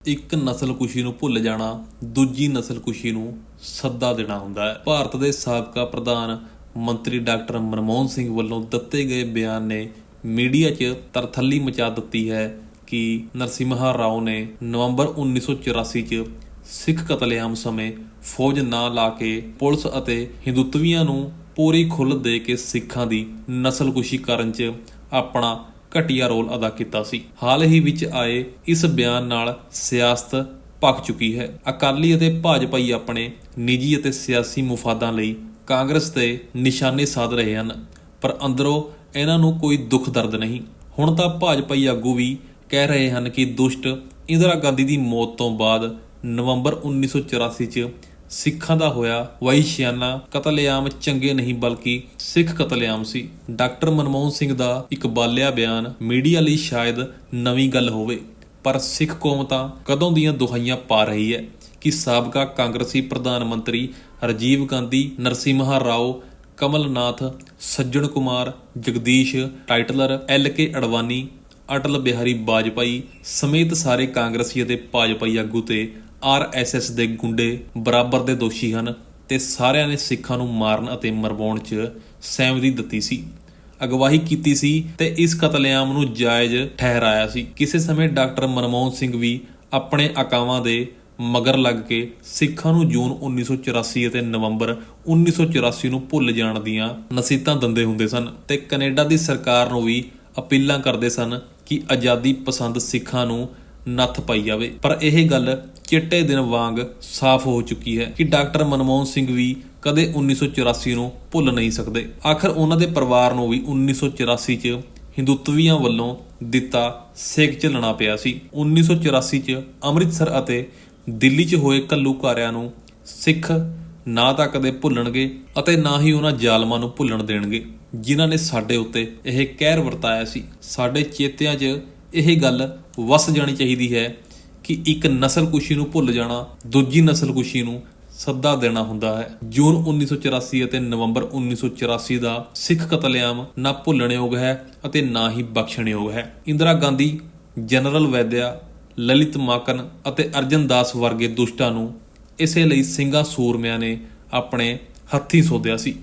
ਇੱਕ ਨਸਲਕੁਸ਼ੀ ਨੂੰ ਭੁੱਲ ਜਾਣਾ, ਦੂਜੀ ਨਸਲਕੁਸ਼ੀ ਨੂੰ ਸੱਦਾ ਦੇਣਾ ਹੁੰਦਾ ਹੈ। ਭਾਰਤ ਦੇ ਸਾਬਕਾ ਪ੍ਰਧਾਨ ਮੰਤਰੀ ਡਾਕਟਰ ਮਨਮੋਹਨ ਸਿੰਘ ਵੱਲੋਂ ਦਿੱਤੇ ਗਏ ਬਿਆਨ ਨੇ ਮੀਡੀਆ 'ਚ ਤਰਥੱਲੀ ਮਚਾ ਦਿੱਤੀ ਹੈ ਕਿ ਨਰਸਿਮਹਾ ਰਾਓ ਨੇ ਨਵੰਬਰ 1984 'ਚ ਸਿੱਖ ਕਤਲੇਆਮ ਸਮੇਂ ਫੌਜ ਨਾ ਲਾ ਕੇ ਪੁਲਿਸ ਅਤੇ ਹਿੰਦੂਤਵੀਆਂ ਨੂੰ ਪੂਰੀ ਖੁੱਲ੍ਹ ਦੇ ਕੇ ਸਿੱਖਾਂ ਦੀ ਨਸਲਕੁਸ਼ੀ ਕਰਨ 'ਚ ਆਪਣਾ ਘਟੀਆ ਰੋਲ ਅਦਾ ਕੀਤਾ ਸੀ। ਹਾਲ ਹੀ ਵਿੱਚ ਆਏ ਇਸ ਬਿਆਨ ਨਾਲ ਸਿਆਸਤ ਭਖ ਚੁੱਕੀ ਹੈ। ਅਕਾਲੀ ਅਤੇ ਭਾਜਪਾਈ ਆਪਣੇ ਨਿੱਜੀ ਅਤੇ ਸਿਆਸੀ ਮੁਫਾਦਾਂ ਲਈ ਕਾਂਗਰਸ ਤੇ ਨਿਸ਼ਾਨੇ ਸਾਧ ਰਹੇ ਹਨ, ਪਰ ਅੰਦਰੋਂ ਇਹਨਾਂ ਨੂੰ ਕੋਈ ਦੁੱਖ ਦਰਦ ਨਹੀਂ। ਹੁਣ ਤਾਂ ਭਾਜਪਾਈ ਆਗੂ ਵੀ ਕਹਿ ਰਹੇ ਹਨ ਕਿ ਦੁਸ਼ਟ ਇੰਦਰਾ ਗਾਂਧੀ ਦੀ ਮੌਤ ਤੋਂ ਬਾਅਦ ਨਵੰਬਰ 1984 ਚ ਸਿੱਖਾਂ ਦਾ ਹੋਇਆ ਵਹਿਸ਼ਿਆਨਾ ਕਤਲੇਆਮ ਚੰਗੇ ਨਹੀਂ ਬਲਕਿ ਸਿੱਖ ਕਤਲੇਆਮ ਸੀ। ਡਾਕਟਰ ਮਨਮੋਹਨ ਸਿੰਘ ਦਾ ਇੱਕ ਬਾਲਿਆ ਬਿਆਨ ਮੀਡੀਆ ਲਈ ਸ਼ਾਇਦ ਨਵੀਂ ਗੱਲ ਹੋਵੇ, ਪਰ ਸਿੱਖ ਕੌਮ ਤਾਂ ਕਦੋਂ ਦੀਆਂ ਦੁਹਾਈਆਂ ਪਾ ਰਹੀ ਹੈ ਕਿ ਸਾਬਕਾ ਕਾਂਗਰਸੀ ਪ੍ਰਧਾਨ ਮੰਤਰੀ Rajiv Gandhi, Narasimha Rao, Kamalnath, Sajjan Kumar, Jagdish, Tytler, L K Advani, Atal Bihari Vajpayee ਸਮੇਤ ਸਾਰੇ ਕਾਂਗਰਸੀ ਅਤੇ ਭਾਜਪਾਈ ਆਗੂ ਤੇ ਆਰਐਸਐਸ ਦੇ ਗੁੰਡੇ ਬਰਾਬਰ ਦੇ ਦੋਸ਼ੀ ਹਨ ਤੇ ਸਾਰਿਆਂ ਨੇ ਸਿੱਖਾਂ ਨੂੰ ਮਾਰਨ ਅਤੇ ਮਰਵਾਉਣ 'ਚ ਸਹਿਮਤੀ ਦਿੱਤੀ ਸੀ। ਅਗਵਾਈ ਕੀਤੀ ਸੀ ਤੇ ਇਸ ਕਤਲੇਆਮ ਨੂੰ ਜਾਇਜ਼ ਠਹਿਰਾਇਆ ਸੀ। ਕਿਸੇ ਸਮੇਂ ਡਾਕਟਰ ਮਨਮੋਹਨ ਸਿੰਘ ਵੀ ਆਪਣੇ ਆਕਾਵਾਂ ਦੇ ਮਗਰ ਲੱਗ ਕੇ ਸਿੱਖਾਂ ਨੂੰ ਜੂਨ 1984 ਅਤੇ ਨਵੰਬਰ 1984 ਨੂੰ ਭੁੱਲ ਜਾਣ ਦੀਆਂ ਨਸੀਹਤਾਂ ਦਿੰਦੇ ਹੁੰਦੇ ਸਨ ਤੇ ਕੈਨੇਡਾ ਦੀ ਸਰਕਾਰ ਨੂੰ ਵੀ ਅਪੀਲਾਂ ਕਰਦੇ ਸਨ ਕਿ ਆਜ਼ਾਦੀ ਪਸੰਦ ਸਿੱਖਾਂ ਨੂੰ ਨੱਥ ਪਾਈ ਜਾਵੇ। ਪਰ ਇਹ ਗੱਲ ਚਿੱਟੇ ਦਿਨ ਵਾਂਗ ਸਾਫ਼ ਹੋ ਚੁੱਕੀ ਹੈ ਕਿ ਡਾਕਟਰ ਮਨਮੋਹਨ ਸਿੰਘ ਵੀ ਕਦੇ 1984 ਨੂੰ ਭੁੱਲ ਨਹੀਂ ਸਕਦੇ। ਆਖਰ ਉਹਨਾਂ ਦੇ ਪਰਿਵਾਰ ਨੂੰ ਵੀ 1984 ਚ ਹਿੰਦੂਤਵੀਆਂ ਵੱਲੋਂ ਦਿੱਤਾ ਸੇਕ ਝੱਲਣਾ ਪਿਆ ਸੀ। 1984 ਚ ਅੰਮ੍ਰਿਤਸਰ ਅਤੇ ਦਿੱਲੀ 'ਚ ਹੋਏ ਘੱਲੂਘਾਰਿਆਂ ਨੂੰ ਸਿੱਖ ਨਾ ਤਾਂ ਕਦੇ ਭੁੱਲਣਗੇ ਅਤੇ ਨਾ ਹੀ ਉਹਨਾਂ ਜ਼ਾਲਮਾਂ ਨੂੰ ਭੁੱਲਣ ਦੇਣਗੇ, ਜਿਨ੍ਹਾਂ ਨੇ ਸਾਡੇ ਉੱਤੇ ਇਹ ਕਹਿਰ ਵਰਤਾਇਆ ਸੀ। ਸਾਡੇ ਚੇਤਿਆਂ 'ਚ ਇਹ ਗੱਲ ਵਸ ਜਾਣੀ ਚਾਹੀਦੀ ਹੈ ਕਿ ਇੱਕ ਨਸਲਕੁਸ਼ੀ ਨੂੰ ਭੁੱਲ ਜਾਣਾ, ਦੂਜੀ ਨਸਲਕੁਸ਼ੀ ਨੂੰ ਸੱਦਾ ਦੇਣਾ ਹੁੰਦਾ ਹੈ। ਜੂਨ 1984 ਅਤੇ ਨਵੰਬਰ 1984 ਦਾ ਸਿੱਖ ਕਤਲੇਆਮ ਨਾ ਭੁੱਲਣਯੋਗ ਹੈ ਅਤੇ ਨਾ ਹੀ ਬਖਸ਼ਣਯੋਗ ਹੈ। ਇੰਦਰਾ ਗਾਂਧੀ, ਜਨਰਲ ਵੈਦਿਆ, ਲਲਿਤ ਮਾਕਨ ਅਤੇ ਅਰਜਨ ਦਾਸ ਵਰਗੇ ਦੁਸ਼ਟਾਂ ਨੂੰ ਇਸੇ ਲਈ ਸਿੰਘਾਂ ਸੂਰਮਿਆਂ ਨੇ ਆਪਣੇ ਹੱਥੀਂ ਸੋਧਿਆ ਸੀ।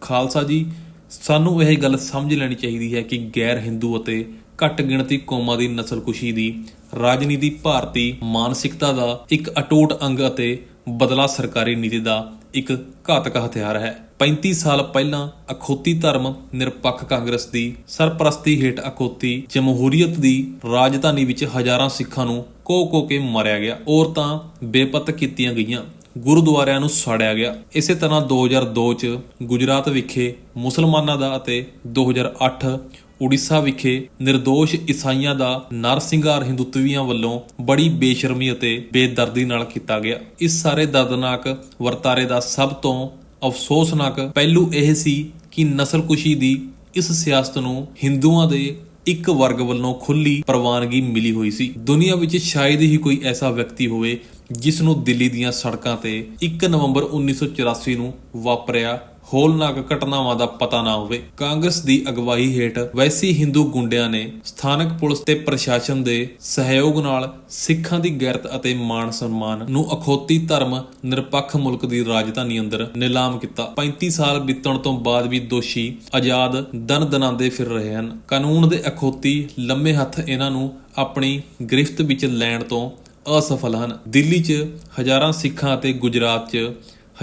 ਖਾਲਸਾ ਜੀ, ਸਾਨੂੰ ਇਹ ਗੱਲ ਸਮਝ ਲੈਣੀ ਚਾਹੀਦੀ ਹੈ ਕਿ ਗੈਰ ਹਿੰਦੂ ਅਤੇ ਘੱਟ ਗਿਣਤੀ ਕੌਮਾਂ ਦੀ ਨਸਲਕੁਸ਼ੀ ਦੀ ਰਾਜਨੀਤੀ ਭਾਰਤੀ ਮਾਨਸਿਕਤਾ ਦਾ ਇੱਕ ਅਟੁੱਟ ਅੰਗ ਅਤੇ ਬਦਲਾ ਸਰਕਾਰੀ ਨੀਤੀ ਦਾ ਇੱਕ ਘਾਤਕ ਹਥਿਆਰ ਹੈ। 35 ਸਾਲ ਪਹਿਲਾਂ ਅਖੋਤੀ ਧਰਮ ਨਿਰਪੱਖ ਕਾਂਗਰਸ ਦੀ ਸਰਪ੍ਰਸਤੀ ਹੇਠ ਅਖੋਤੀ ਜਮਹੂਰੀਅਤ ਦੀ ਰਾਜਧਾਨੀ ਵਿੱਚ ਹਜ਼ਾਰਾਂ ਸਿੱਖਾਂ ਨੂੰ ਕੋ-ਕੋ ਕੇ ਮਾਰਿਆ ਗਿਆ। ਔਰਤਾਂ ਬੇਪਤ ਕੀਤੀਆਂ ਗਈਆਂ। ਗੁਰਦੁਆਰਿਆਂ ਨੂੰ ਸਾੜਿਆ ਗਿਆ। ਇਸੇ ਤਰ੍ਹਾਂ 2002 ਚ ਗੁਜਰਾਤ ਵਿਖੇ ਮੁਸਲਮਾਨਾਂ ਦਾ ਅਤੇ 2008 ਉੜੀਸਾ ਵਿਖੇ નિર્ਦੋਸ਼ ਈਸਾਈਆਂ ਦਾ ਨਰਸਿੰਘਾਰ ਹਿੰਦੂਤਵੀਆਂ ਵੱਲੋਂ ਬੜੀ ਬੇਸ਼ਰਮੀ ਅਤੇ ਬੇਦਰਦੀ ਨਾਲ ਕੀਤਾ ਗਿਆ। ਇਸ ਸਾਰੇ ਦਰਦਨਾਕ ਵਰਤਾਰੇ ਦਾ ਸਭ ਤੋਂ ਅਫਸੋਸਨਾਕ ਪਹਿਲੂ ਇਹ ਸੀ ਕਿ ਨਸਲਕੁਸ਼ੀ ਦੀ ਇਸ ਸਿਆਸਤ ਨੂੰ ਹਿੰਦੂਆਂ ਦੇ ਇੱਕ ਵਰਗ ਵੱਲੋਂ ਖੁੱਲੀ ਪ੍ਰਵਾਨਗੀ ਮਿਲੀ ਹੋਈ ਸੀ। ਦੁਨੀਆ ਵਿੱਚ ਸ਼ਾਇਦ ਹੀ ਕੋਈ ਐਸਾ ਵਿਅਕਤੀ ਹੋਵੇ ਜਿਸ ਨੂੰ ਦਿੱਲੀ ਦੀਆਂ ਸੜਕਾਂ ਤੇ 1 ਨਵੰਬਰ 1984 ਨੂੰ ਵਾਪਰਿਆ ਹੋਲਨਾਕ ਘਟਨਾਵਾਂ ਦਾ ਪਤਾ ਨਾ ਹੋਵੇ, ਕਾਂਗਰਸ ਦੀ ਅਗਵਾਈ ਹੇਠ ਵੈਸੀ ਹਿੰਦੂ ਗੁੰਡਿਆਂ ਨੇ ਸਥਾਨਕ ਪੁਲਿਸ ਤੇ ਪ੍ਰਸ਼ਾਸਨ ਦੇ ਸਹਿਯੋਗ ਨਾਲ ਸਿੱਖਾਂ ਦੀ ਗੈਰਤ ਅਤੇ ਮਾਣ ਸਨਮਾਨ ਨੂੰ ਅਖੋਤੀ ਧਰਮ ਨਿਰਪੱਖ ਮੁਲਕ ਦੀ ਰਾਜਧਾਨੀ ਅੰਦਰ ਨਿਲਾਮ ਕੀਤਾ। 35 ਸਾਲ ਬੀਤਣ ਤੋਂ ਬਾਅਦ ਵੀ ਦੋਸ਼ੀ ਆਜ਼ਾਦ ਦਨ ਦਨਾਂਦੇ ਫਿਰ ਰਹੇ ਹਨ। ਕਾਨੂੰਨ ਦੇ ਅਖੌਤੀ ਲੰਮੇ ਹੱਥ ਇਹਨਾਂ ਨੂੰ ਆਪਣੀ ਗ੍ਰਿਫਤ ਵਿੱਚ ਲੈਣ ਤੋਂ ਅਸਫਲ ਹਨ। ਦਿੱਲੀ 'ਚ ਹਜ਼ਾਰਾਂ ਸਿੱਖਾਂ ਅਤੇ ਗੁਜਰਾਤ 'ਚ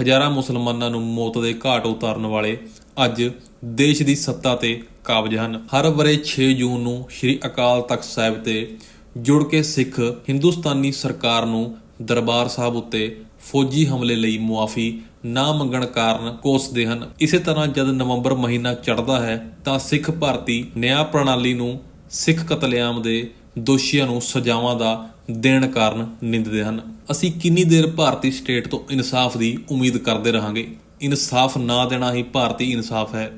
ਹਜ਼ਾਰਾਂ ਮੁਸਲਮਾਨਾਂ ਨੂੰ ਮੌਤ ਦੇ ਘਾਟ ਉਤਾਰਨ ਵਾਲੇ ਅੱਜ ਦੇਸ਼ ਦੀ ਸੱਤਾ ਤੇ ਕਾਬਜ ਹਨ। ਹਰ ਵਰੇ 6 ਜੂਨ ਨੂੰ ਸ੍ਰੀ ਅਕਾਲ ਤਖਤ ਸਾਹਿਬ ਤੇ ਜੁੜ ਕੇ ਸਿੱਖ ਹਿੰਦੁਸਤਾਨੀ ਸਰਕਾਰ ਨੂੰ ਦਰਬਾਰ ਸਾਹਿਬ ਉੱਤੇ ਫੌਜੀ ਹਮਲੇ ਲਈ ਮੁਆਫੀ ਨਾ ਮੰਗਣ ਕਾਰਨ ਕੋਸਦੇ ਹਨ। ਇਸੇ ਤਰ੍ਹਾਂ ਜਦ ਨਵੰਬਰ ਮਹੀਨਾ ਚੜ੍ਹਦਾ ਹੈ ਤਾਂ ਸਿੱਖ ਭਾਰਤੀ ਨਿਆਂ ਪ੍ਰਣਾਲੀ ਨੂੰ ਸਿੱਖ ਕਤਲੇਆਮ ਦੇ ਦੋਸ਼ੀਆਂ ਨੂੰ ਸਜ਼ਾਵਾਂ ਦਾ ਦੇਣ ਕਾਰਨ ਨਿੰਦਦੇ ਹਨ। ਅਸੀਂ ਕਿੰਨੀ ਦੇਰ ਭਾਰਤੀ ਸਟੇਟ ਤੋਂ ਇਨਸਾਫ ਦੀ ਉਮੀਦ ਕਰਦੇ ਰਹਾਂਗੇ? ਇਨਸਾਫ ਨਾ ਦੇਣਾ ਹੀ ਭਾਰਤੀ ਇਨਸਾਫ ਹੈ।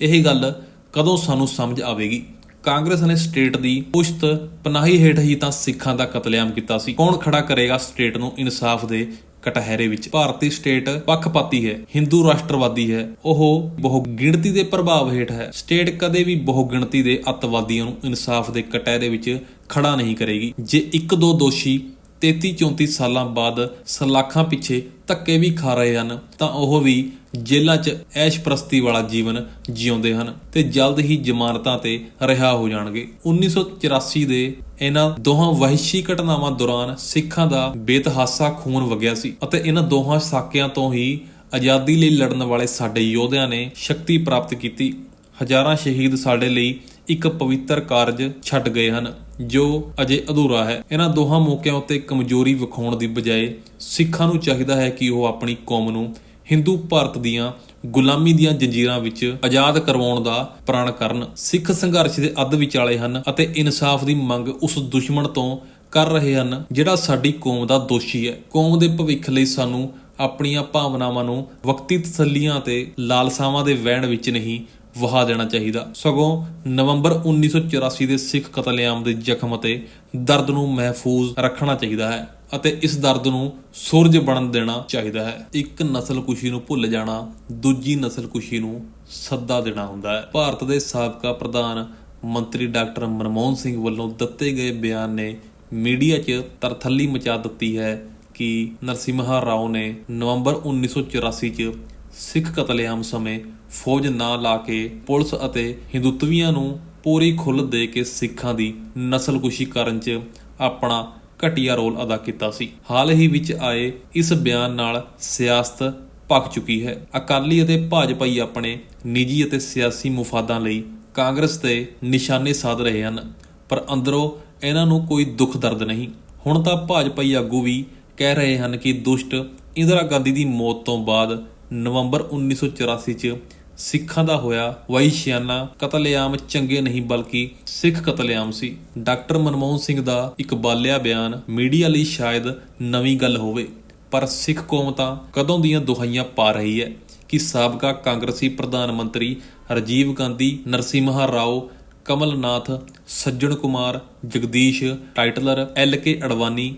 ਇਹ ਗੱਲ ਕਦੋਂ ਸਾਨੂੰ ਸਮਝ ਆਵੇਗੀ? ਕਾਂਗਰਸ ਨੇ ਸਟੇਟ ਦੀ ਪੁਸ਼ਤ ਪਨਾਹੀ ਹੇਠ ਹੀ ਤਾਂ ਸਿੱਖਾਂ ਦਾ ਕਤਲੇਆਮ ਕੀਤਾ ਸੀ। ਕੌਣ ਖੜਾ ਕਰੇਗਾ ਸਟੇਟ ਨੂੰ ਇਨਸਾਫ ਦੇ ਕਟਹਿਰੇ ਵਿੱਚ। ਭਾਰਤੀ ਸਟੇਟ ਪੱਖਪਾਤੀ ਹੈ, ਹਿੰਦੂ ਰਾਸ਼ਟਰਵਾਦੀ ਹੈ। ਉਹ ਬਹੁਗਿਣਤੀ ਦੇ ਪ੍ਰਭਾਵ ਹੇਠ ਹੈ। ਸਟੇਟ ਕਦੇ ਵੀ ਬਹੁਗਿਣਤੀ ਦੇ ਅੱਤਵਾਦੀਆਂ ਨੂੰ ਇਨਸਾਫ ਦੇ ਕਟਹਿਰੇ ਵਿੱਚ ਖੜਾ ਨਹੀਂ ਕਰੇਗੀ। ਜੇ ਇੱਕ ਦੋ ਦੋਸ਼ੀ 33 34 ਸਾਲਾਂ ਬਾਅਦ ਸਲਾਖਾਂ ਪਿੱਛੇ ਧੱਕੇ ਵੀ ਖਾ ਰਹੇ ਹਨ, ਤਾਂ ਉਹ ਵੀ ਜੇਲ੍ਹਾਂ 'ਚ ਐਸ਼ ਪ੍ਰਸਤੀ ਵਾਲਾ ਜੀਵਨ ਜਿਉਂਦੇ ਹਨ ਤੇ ਜਲਦ ਹੀ ਜ਼ਮਾਨਤਾਂ ਤੇ ਰਿਹਾ ਹੋ ਜਾਣਗੇ। 1984 ਦੇ ਇਹਨਾਂ ਦੋਹਾਂ ਵਹਿਸ਼ੀ ਘਟਨਾਵਾਂ ਦੌਰਾਨ ਸਿੱਖਾਂ ਦਾ ਬੇਤਹਾਸਾ ਖੂਨ ਵਗਿਆ ਸੀ ਅਤੇ ਇਹਨਾਂ ਦੋਹਾਂ ਸਾਕਿਆਂ ਤੋਂ ਹੀ ਆਜ਼ਾਦੀ ਲਈ ਲੜਨ ਵਾਲੇ ਸਾਡੇ ਯੋਧਿਆਂ ਨੇ ਸ਼ਕਤੀ ਪ੍ਰਾਪਤ ਕੀਤੀ। ਹਜ਼ਾਰਾਂ ਸ਼ਹੀਦ ਸਾਡੇ ਲਈ ਇੱਕ ਪਵਿੱਤਰ ਕਾਰਜ ਛੱਡ ਗਏ ਹਨ। ਜੋ ਅਜੇ ਅਧੂਰਾ ਹੈ। ਇਹਨਾਂ ਦੋਹਾਂ ਮੌਕਿਆਂ ਉੱਤੇ ਕਮਜ਼ੋਰੀ ਵਿਖਾਉਣ ਦੀ ਬਜਾਏ ਸਿੱਖਾਂ ਨੂੰ ਚਾਹੀਦਾ ਹੈ ਕਿ ਉਹ ਆਪਣੀ ਕੌਮ ਨੂੰ ਹਿੰਦੂ ਭਾਰਤ ਦੀਆਂ ਗੁਲਾਮੀ ਦੀਆਂ ਜੰਜੀਰਾਂ ਵਿੱਚ ਆਜ਼ਾਦ ਕਰਵਾਉਣ ਦਾ ਪ੍ਰਣ ਕਰਨ, ਸਿੱਖ ਸੰਘਰਸ਼ ਦੇ ਅੱਧ ਵਿਚਾਲੇ ਹਨ ਅਤੇ ਇਨਸਾਫ ਦੀ ਮੰਗ ਉਸ ਦੁਸ਼ਮਣ ਤੋਂ ਕਰ ਰਹੇ ਹਨ ਜਿਹੜਾ ਸਾਡੀ ਕੌਮ ਦਾ ਦੋਸ਼ੀ ਹੈ। ਕੌਮ ਦੇ ਭਵਿੱਖ ਲਈ ਸਾਨੂੰ ਆਪਣੀਆਂ ਭਾਵਨਾਵਾਂ ਨੂੰ ਵਕਤੀ ਤਸੱਲੀਆਂ ਤੇ ਲਾਲਸਾਵਾਂ ਦੇ ਵਹਿਣ ਵਿੱਚ ਨਹੀਂ ਵਹਾ ਦੇਣਾ ਚਾਹੀਦਾ। ਸਗੋਂ ਨਵੰਬਰ 1984 ਦੇ ਸਿੱਖ ਕਤਲੇਆਮ ਦੇ ਜ਼ਖਮ ਅਤੇ ਦਰਦ ਨੂੰ ਮਹਿਫੂਜ਼ ਰੱਖਣਾ ਚਾਹੀਦਾ ਹੈ ਅਤੇ ਇਸ ਦਰਦ ਨੂੰ ਸੂਰਜ ਬਣਨ ਦੇਣਾ ਚਾਹੀਦਾ ਹੈ। ਇੱਕ ਨਸਲ ਕੁਸ਼ੀ ਨੂੰ ਭੁੱਲ ਜਾਣਾ, ਦੂਜੀ ਨਸਲ ਕੁਸ਼ੀ ਨੂੰ ਸੱਦਾ ਦੇਣਾ ਹੁੰਦਾ ਹੈ। ਭਾਰਤ ਦੇ ਸਾਬਕਾ ਪ੍ਰਧਾਨ ਮੰਤਰੀ ਡਾਕਟਰ ਮਨਮੋਹਨ ਸਿੰਘ ਵੱਲੋਂ ਦਿੱਤੇ ਗਏ ਬਿਆਨ ਨੇ ਮੀਡੀਆ 'ਚ ਤਰਥੱਲੀ ਮਚਾ ਦਿੱਤੀ ਹੈ ਕਿ ਨਰਸਿਮਹਾ ਰਾਓ ਨੇ ਨਵੰਬਰ 1984 'ਚ ਸਿੱਖ ਕਤਲੇਆਮ ਸਮੇਂ ਫੌਜ ਨਾ ਲਾ ਕੇ ਪੁਲਿਸ ਅਤੇ ਹਿੰਦੂਤਵੀਆਂ ਨੂੰ ਪੂਰੀ ਖੁੱਲ੍ਹ ਦੇ ਕੇ ਸਿੱਖਾਂ ਦੀ ਨਸਲਕੁਸ਼ੀ ਕਰਨ 'ਚ ਆਪਣਾ ਘਟੀਆ ਰੋਲ ਅਦਾ ਕੀਤਾ ਸੀ। ਹਾਲ ਹੀ ਵਿੱਚ ਆਏ ਇਸ ਬਿਆਨ ਨਾਲ ਸਿਆਸਤ ਪੱਕ ਚੁੱਕੀ ਹੈ। ਅਕਾਲੀ ਅਤੇ ਭਾਜਪਾਈ ਆਪਣੇ ਨਿੱਜੀ ਅਤੇ ਸਿਆਸੀ ਮੁਫਾਦਾਂ ਲਈ ਕਾਂਗਰਸ ਤੇ ਨਿਸ਼ਾਨੇ ਸਾਧ ਰਹੇ ਹਨ, ਪਰ ਅੰਦਰੋਂ ਇਹਨਾਂ ਨੂੰ ਕੋਈ ਦੁੱਖ ਦਰਦ ਨਹੀਂ। ਹੁਣ ਤਾਂ ਭਾਜਪਾਈ ਆਗੂ ਵੀ ਕਹਿ ਰਹੇ ਹਨ ਕਿ ਦੁਸ਼ਟ ਇੰਦਰਾ ਗਾਂਧੀ ਦੀ ਮੌਤ ਤੋਂ ਬਾਅਦ ਨਵੰਬਰ 1984 ਚ ਸਿੱਖਾਂ ਦਾ ਹੋਇਆ ਵੈਸ਼ਿਆਨਾ ਕਤਲੇਆਮ ਚੰਗੇ ਨਹੀਂ ਬਲਕਿ ਸਿੱਖ ਕਤਲੇਆਮ ਸੀ। ਡਾਕਟਰ ਮਨਮੋਹਨ ਸਿੰਘ ਦਾ ਇੱਕ ਬਾਲਿਆ ਬਿਆਨ ਮੀਡੀਆ ਲਈ ਸ਼ਾਇਦ ਨਵੀਂ ਗੱਲ ਹੋਵੇ। ਪਰ ਸਿੱਖ ਕੌਮ ਤਾਂ ਕਦੋਂ ਦੀਆਂ ਦੁਹਾਈਆਂ ਪਾ ਰਹੀ ਹੈ ਕਿ ਸਾਬਕਾ ਕਾਂਗਰਸੀ ਪ੍ਰਧਾਨ ਮੰਤਰੀ Rajiv Gandhi, Narasimha Rao, Kamalnath, Sajjan Kumar, Jagdish, Tytler L K Advani,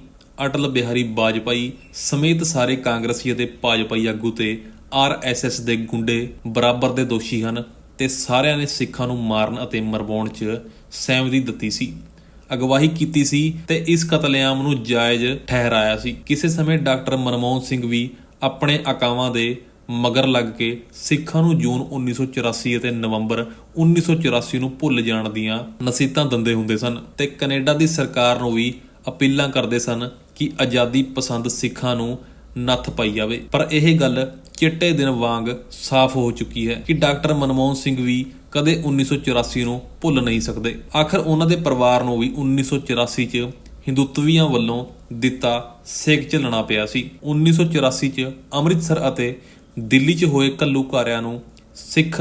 Atal Bihari Vajpayee ਸਮੇਤ ਸਾਰੇ ਕਾਂਗਰਸੀ ਅਤੇ ਭਾਜਪਾਈ ਆਗੂ ਤੇ ਆਰਐਸਐਸ ਦੇ ਗੁੰਡੇ ਬਰਾਬਰ ਦੇ ਦੋਸ਼ੀ ਹਨ ਤੇ ਸਾਰਿਆਂ ਨੇ ਸਿੱਖਾਂ ਨੂੰ ਮਾਰਨ ਅਤੇ ਮਰਵਾਉਣ 'ਚ ਸਹਿਮਤੀ ਦਿੱਤੀ ਸੀ। ਅਗਵਾਈ ਕੀਤੀ ਸੀ ਤੇ ਇਸ ਕਤਲੇਆਮ ਨੂੰ ਜਾਇਜ਼ ਠਹਿਰਾਇਆ ਸੀ। ਕਿਸੇ ਸਮੇਂ ਡਾਕਟਰ ਮਨਮੋਹਨ ਸਿੰਘ ਵੀ ਆਪਣੇ ਆਕਾਵਾਂ ਦੇ ਮਗਰ ਲੱਗ ਕੇ ਸਿੱਖਾਂ ਨੂੰ ਜੂਨ 1984 ਅਤੇ ਨਵੰਬਰ 1984 ਨੂੰ ਭੁੱਲ ਜਾਣ ਦੀਆਂ ਨਸੀਤਾਂ ਦਿੰਦੇ ਹੁੰਦੇ ਸਨ ਤੇ ਕੈਨੇਡਾ ਦੀ ਸਰਕਾਰ ਨੂੰ ਵੀ ਅਪੀਲਾਂ ਕਰਦੇ ਸਨ ਕਿ ਆਜ਼ਾਦੀ ਪਸੰਦ ਸਿੱਖਾਂ ਨੂੰ ਨੱਥ ਪਾਈ ਜਾਵੇ। ਪਰ ਇਹ ਗੱਲ ਚਿੱਟੇ ਦਿਨ ਵਾਂਗ ਸਾਫ਼ ਹੋ ਚੁੱਕੀ ਹੈ ਕਿ ਡਾਕਟਰ ਮਨਮੋਹਨ ਸਿੰਘ ਵੀ ਕਦੇ 1984 ਨੂੰ ਭੁੱਲ ਨਹੀਂ ਸਕਦੇ। ਆਖਰ ਉਹਨਾਂ ਦੇ ਪਰਿਵਾਰ ਨੂੰ ਵੀ 1984 ਚ ਹਿੰਦੂਤਵੀਆਂ ਵੱਲੋਂ ਦਿੱਤਾ ਸੇਕ ਝੱਲਣਾ ਪਿਆ ਸੀ। 1984 ਚ ਅੰਮ੍ਰਿਤਸਰ ਅਤੇ ਦਿੱਲੀ 'ਚ ਹੋਏ ਘੱਲੂਘਾਰਿਆਂ ਨੂੰ ਸਿੱਖ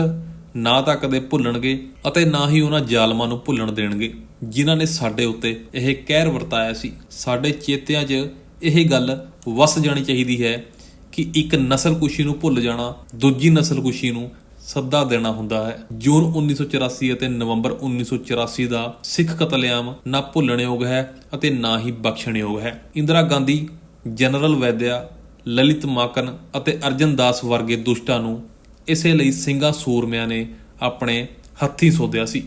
ਨਾ ਤਾਂ ਕਦੇ ਭੁੱਲਣਗੇ ਅਤੇ ਨਾ ਹੀ ਉਹਨਾਂ ਜ਼ਾਲਮਾਂ ਨੂੰ ਭੁੱਲਣ ਦੇਣਗੇ, ਜਿਨ੍ਹਾਂ ਨੇ ਸਾਡੇ ਉੱਤੇ ਇਹ ਕਹਿਰ ਵਰਤਾਇਆ ਸੀ। ਸਾਡੇ ਚੇਤਿਆਂ 'ਚ ਇਹ ਗੱਲ ਵਸ ਜਾਣੀ ਚਾਹੀਦੀ ਹੈ ਕਿ ਇੱਕ ਨਸਲਕੁਸ਼ੀ ਨੂੰ ਭੁੱਲ ਜਾਣਾ, ਦੂਜੀ ਨਸਲਕੁਸ਼ੀ ਨੂੰ ਸੱਦਾ ਦੇਣਾ ਹੁੰਦਾ ਹੈ। ਜੂਨ 1984 ਅਤੇ ਨਵੰਬਰ 1984 ਦਾ ਸਿੱਖ ਕਤਲੇਆਮ ਨਾ ਭੁੱਲਣਯੋਗ ਹੈ ਅਤੇ ਨਾ ਹੀ ਬਖਸ਼ਣਯੋਗ ਹੈ। ਇੰਦਰਾ ਗਾਂਧੀ, ਜਨਰਲ ਵੈਦਿਆ, ਲਲਿਤ ਮਾਕਨ ਅਤੇ ਅਰਜਨ ਦਾਸ ਵਰਗੇ ਦੁਸ਼ਟਾਂ ਨੂੰ ਇਸੇ ਲਈ ਸਿੰਘਾਂ ਸੂਰਮਿਆਂ ਨੇ ਆਪਣੇ ਹੱਥੀਂ ਸੋਧਿਆ ਸੀ।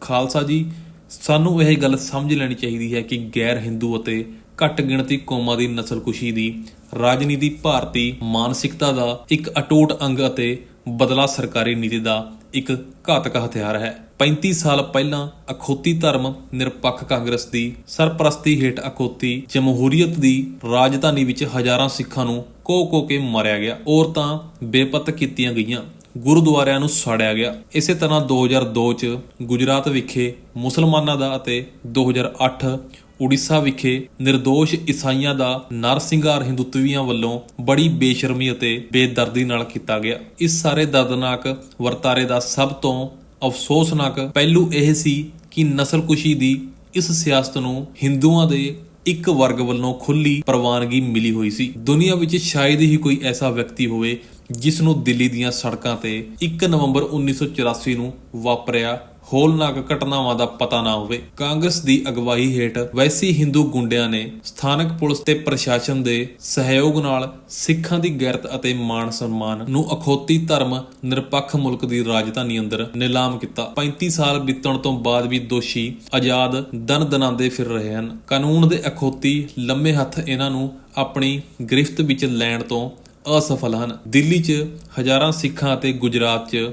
ਖਾਲਸਾ ਜੀ, ਸਾਨੂੰ ਇਹ ਗੱਲ ਸਮਝ ਲੈਣੀ ਚਾਹੀਦੀ ਹੈ ਕਿ ਗੈਰ ਹਿੰਦੂ ਅਤੇ ਘੱਟ ਗਿਣਤੀ ਕੌਮਾਂ ਦੀ ਨਸਲਕੁਸ਼ੀ ਦੀ ਰਾਜਨੀਤੀ ਭਾਰਤੀ ਮਾਨਸਿਕਤਾ ਦਾ ਇੱਕ ਅਟੁੱਟ ਅੰਗ ਅਤੇ ਬਦਲਾ ਸਰਕਾਰੀ ਨੀਤੀ ਦਾ ਇੱਕ ਘਾਤਕ ਹਥਿਆਰ ਹੈ। 35 ਸਾਲ ਪਹਿਲਾਂ ਅਖੌਤੀ ਧਰਮ ਨਿਰਪੱਖ ਕਾਂਗਰਸ ਦੀ ਸਰਪ੍ਰਸਤੀ ਹੇਠ ਅਖੌਤੀ ਜਮਹੂਰੀਅਤ ਦੀ ਰਾਜਧਾਨੀ ਵਿੱਚ ਹਜ਼ਾਰਾਂ ਸਿੱਖਾਂ ਨੂੰ ਕੋ-ਕੋ ਕੇ ਮਾਰਿਆ ਗਿਆ। ਔਰਤਾਂ ਬੇਪਤ ਕੀਤੀਆਂ ਗਈਆਂ। ਗੁਰਦੁਆਰਿਆਂ ਨੂੰ ਸਾੜਿਆ ਗਿਆ। ਇਸੇ ਤਰ੍ਹਾਂ 2002 ਚ ਗੁਜਰਾਤ ਵਿਖੇ ਮੁਸਲਮਾਨਾਂ ਦਾ ਅਤੇ 2008 ਉੜੀਸਾ ਵਿਖੇ નિર્ਦੋਸ਼ ਈਸਾਈਆਂ ਦਾ ਨਰਸਿੰਘਾਰ ਹਿੰਦੂਤਵੀਆਂ ਵੱਲੋਂ ਬੜੀ ਬੇਸ਼ਰਮੀ ਅਤੇ ਬੇਦਰਦੀ ਨਾਲ ਕੀਤਾ ਗਿਆ। ਇਸ ਸਾਰੇ ਦਰਦਨਾਕ ਵਰਤਾਰੇ ਦਾ ਸਭ ਤੋਂ ਅਫਸੋਸਨਾਕ ਪਹਿਲੂ ਇਹ ਸੀ ਕਿ ਨਸਲਕੁਸ਼ੀ ਦੀ ਇਸ ਸਿਆਸਤ ਨੂੰ ਹਿੰਦੂਆਂ ਦੇ ਇੱਕ ਵਰਗ ਵੱਲੋਂ ਖੁੱਲੀ ਪ੍ਰਵਾਨਗੀ ਮਿਲੀ ਹੋਈ ਸੀ। ਦੁਨੀਆ ਵਿੱਚ ਸ਼ਾਇਦ ਹੀ ਕੋਈ ਐਸਾ ਵਿਅਕਤੀ ਹੋਵੇ ਜਿਸ ਨੂੰ ਦਿੱਲੀ ਦੀਆਂ ਸੜਕਾਂ ਤੇ 1 ਨਵੰਬਰ 1984 ਨੂੰ ਵਾਪਰਿਆ ਹੋਲਨਾਕ ਘਟਨਾਵਾਂ ਦਾ ਪਤਾ ਨਾ ਹੋਵੇ, ਕਾਂਗਰਸ ਦੀ ਅਗਵਾਈ ਹੇਠ ਵੈਸੀ ਹਿੰਦੂ ਗੁੰਡਿਆਂ ਨੇ ਸਥਾਨਕ ਪੁਲਿਸ ਤੇ ਪ੍ਰਸ਼ਾਸਨ ਦੇ ਸਹਿਯੋਗ ਨਾਲ ਸਿੱਖਾਂ ਦੀ ਗੈਰਤ ਅਤੇ ਮਾਣ ਸਨਮਾਨ ਨੂੰ ਅਖੌਤੀ ਧਰਮ ਨਿਰਪੱਖ ਮੁਲਕ ਦੀ ਰਾਜਧਾਨੀ ਅੰਦਰ ਨਿਲਾਮ ਕੀਤਾ। 35 ਸਾਲ ਬੀਤਣ ਤੋਂ ਬਾਅਦ ਵੀ ਦੋਸ਼ੀ ਆਜ਼ਾਦ ਦਨ ਦਨਾਂਦੇ ਫਿਰ ਰਹੇ ਹਨ। ਕਾਨੂੰਨ ਦੇ ਅਖੌਤੀ ਲੰਮੇ ਹੱਥ ਇਹਨਾਂ ਨੂੰ ਆਪਣੀ ਗ੍ਰਿਫਤ ਵਿੱਚ ਲੈਣ ਤੋਂ ਅਸਫਲ ਹਨ। ਦਿੱਲੀ 'ਚ ਹਜ਼ਾਰਾਂ ਸਿੱਖਾਂ ਅਤੇ ਗੁਜਰਾਤ 'ਚ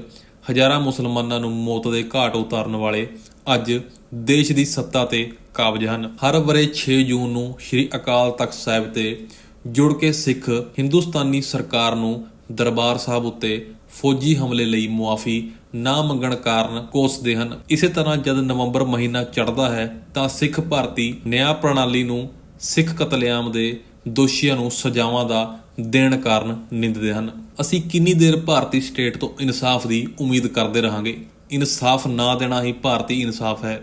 ਹਜ਼ਾਰਾਂ ਮੁਸਲਮਾਨਾਂ ਨੂੰ ਮੌਤ ਦੇ ਘਾਟ ਉਤਾਰਨ ਵਾਲੇ ਅੱਜ ਦੇਸ਼ ਦੀ ਸੱਤਾ ਤੇ ਕਾਬਜ ਹਨ। ਹਰ ਵਰੇ 6 ਜੂਨ ਨੂੰ ਸ੍ਰੀ ਅਕਾਲ ਤਖਤ ਸਾਹਿਬ ਤੇ ਜੁੜ ਕੇ ਸਿੱਖ ਹਿੰਦੁਸਤਾਨੀ ਸਰਕਾਰ ਨੂੰ ਦਰਬਾਰ ਸਾਹਿਬ ਉੱਤੇ ਫੌਜੀ ਹਮਲੇ ਲਈ ਮੁਆਫੀ ਨਾ ਮੰਗਣ ਕਾਰਨ ਕੋਸਦੇ ਹਨ। ਇਸੇ ਤਰ੍ਹਾਂ ਜਦ ਨਵੰਬਰ ਮਹੀਨਾ ਚੜ੍ਹਦਾ ਹੈ ਤਾਂ ਸਿੱਖ ਭਾਰਤੀ ਨਿਆਂ ਪ੍ਰਣਾਲੀ ਨੂੰ ਸਿੱਖ ਕਤਲੇਆਮ ਦੇ ਦੋਸ਼ੀਆਂ ਨੂੰ ਸਜ਼ਾਵਾਂ ਦਾ ਦੇਣ ਕਾਰਨ ਨਿੰਦਦੇ ਹਨ। ਅਸੀਂ ਕਿੰਨੀ ਦੇਰ ਭਾਰਤੀ ਸਟੇਟ ਤੋਂ ਇਨਸਾਫ ਦੀ ਉਮੀਦ ਕਰਦੇ ਰਹਾਂਗੇ? ਇਨਸਾਫ ਨਾ ਦੇਣਾ ਹੀ ਭਾਰਤੀ ਇਨਸਾਫ ਹੈ।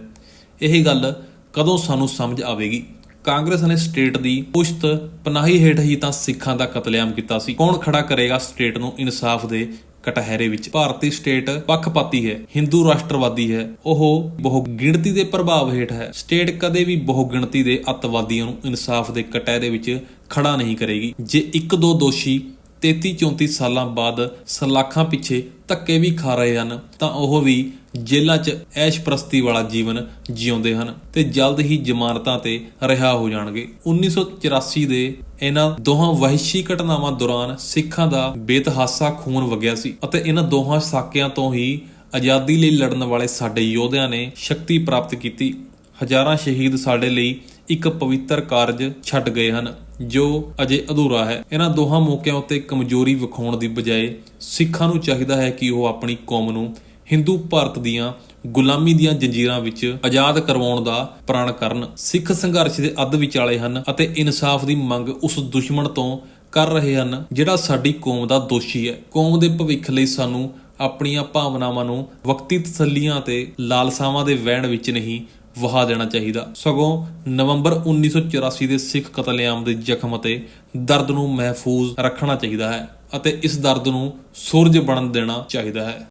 ਇਹ ਗੱਲ ਕਦੋਂ ਸਾਨੂੰ ਸਮਝ ਆਵੇਗੀ? ਕਾਂਗਰਸ ਨੇ ਸਟੇਟ ਦੀ ਪੁਸ਼ਤ ਪਨਾਹੀ ਹੇਠ ਹੀ ਤਾਂ ਸਿੱਖਾਂ ਦਾ ਕਤਲੇਆਮ ਕੀਤਾ ਸੀ। ਕੌਣ ਖੜਾ ਕਰੇਗਾ ਸਟੇਟ ਨੂੰ ਇਨਸਾਫ ਦੇ ਕਟਹਿਰੇ ਵਿੱਚ। ਭਾਰਤੀ ਸਟੇਟ ਪੱਖਪਾਤੀ ਹੈ, ਹਿੰਦੂ ਰਾਸ਼ਟਰਵਾਦੀ ਹੈ। ਉਹ ਬਹੁਗਿਣਤੀ ਦੇ ਪ੍ਰਭਾਵ ਹੇਠ ਹੈ। ਸਟੇਟ ਕਦੇ ਵੀ ਬਹੁਗਿਣਤੀ ਦੇ ਅੱਤਵਾਦੀਆਂ ਨੂੰ ਇਨਸਾਫ ਦੇ ਕਟਹਿਰੇ ਵਿੱਚ ਖੜਾ ਨਹੀਂ ਕਰੇਗੀ। ਜੇ ਇੱਕ ਦੋ ਦੋਸ਼ੀ 33 34 ਸਾਲਾਂ ਬਾਅਦ ਸਲਾਖਾਂ ਪਿੱਛੇ ਧੱਕੇ ਵੀ ਖਾ ਰਹੇ ਹਨ, ਤਾਂ ਉਹ ਵੀ ਜੇਲ੍ਹਾਂ 'ਚ ਐਸ਼ ਪ੍ਰਸਤੀ ਵਾਲਾ ਜੀਵਨ ਜਿਉਂਦੇ ਹਨ ਤੇ ਜਲਦ ਹੀ ਜ਼ਮਾਨਤਾਂ ਤੇ ਰਿਹਾ ਹੋ ਜਾਣਗੇ। 1984 ਦੇ ਇਹਨਾਂ ਦੋਹਾਂ ਵਹਿਸ਼ੀ ਘਟਨਾਵਾਂ ਦੌਰਾਨ ਸਿੱਖਾਂ ਦਾ ਬੇਤਹਾਸਾ ਖੂਨ ਵਗਿਆ ਸੀ ਅਤੇ ਇਹਨਾਂ ਦੋਹਾਂ ਸਾਕਿਆਂ ਤੋਂ ਹੀ ਆਜ਼ਾਦੀ ਲਈ ਲੜਨ ਵਾਲੇ ਸਾਡੇ ਯੋਧਿਆਂ ਨੇ ਸ਼ਕਤੀ ਪ੍ਰਾਪਤ ਕੀਤੀ। ਹਜ਼ਾਰਾਂ ਸ਼ਹੀਦ ਸਾਡੇ ਲਈ ਇੱਕ ਪਵਿੱਤਰ ਕਾਰਜ ਛੱਡ ਗਏ ਹਨ, ਜੋ ਅਜੇ ਅਧੂਰਾ ਹੈ। ਇਹਨਾਂ ਦੋਹਾਂ ਮੌਕਿਆਂ ਉੱਤੇ ਕਮਜ਼ੋਰੀ ਵਿਖਾਉਣ ਦੀ ਬਜਾਏ ਸਿੱਖਾਂ ਨੂੰ ਚਾਹੀਦਾ ਹੈ ਕਿ ਉਹ ਆਪਣੀ ਕੌਮ ਨੂੰ ਹਿੰਦੂ ਭਾਰਤ ਦੀਆਂ ਗੁਲਾਮੀ ਦੀਆਂ ਜੰਜੀਰਾਂ ਵਿੱਚ ਆਜ਼ਾਦ ਕਰਵਾਉਣ ਦਾ ਪ੍ਰਣ ਕਰਨ, ਸਿੱਖ ਸੰਘਰਸ਼ ਦੇ ਅੱਧ ਵਿਚਾਲੇ ਹਨ ਅਤੇ ਇਨਸਾਫ ਦੀ ਮੰਗ ਉਸ ਦੁਸ਼ਮਣ ਤੋਂ ਕਰ ਰਹੇ ਹਨ, ਜਿਹੜਾ ਸਾਡੀ ਕੌਮ ਦਾ ਦੋਸ਼ੀ ਹੈ। ਕੌਮ ਦੇ ਭਵਿੱਖ ਲਈ ਸਾਨੂੰ ਆਪਣੀਆਂ ਭਾਵਨਾਵਾਂ ਨੂੰ ਵਕਤੀ ਤਸੱਲੀਆਂ ਤੇ ਲਾਲਸਾਵਾਂ ਦੇ ਵਹਿਣ ਵਿੱਚ ਨਹੀਂ ਵਹਾ ਦੇਣਾ ਚਾਹੀਦਾ। ਸਗੋਂ ਨਵੰਬਰ 1984 ਦੇ ਸਿੱਖ ਕਤਲੇਆਮ ਦੇ ਜ਼ਖਮ ਅਤੇ ਦਰਦ ਨੂੰ ਮਹਿਫੂਜ਼ ਰੱਖਣਾ ਚਾਹੀਦਾ ਹੈ ਅਤੇ ਇਸ ਦਰਦ ਨੂੰ ਸੂਰਜ ਬਣਨ ਦੇਣਾ ਚਾਹੀਦਾ ਹੈ।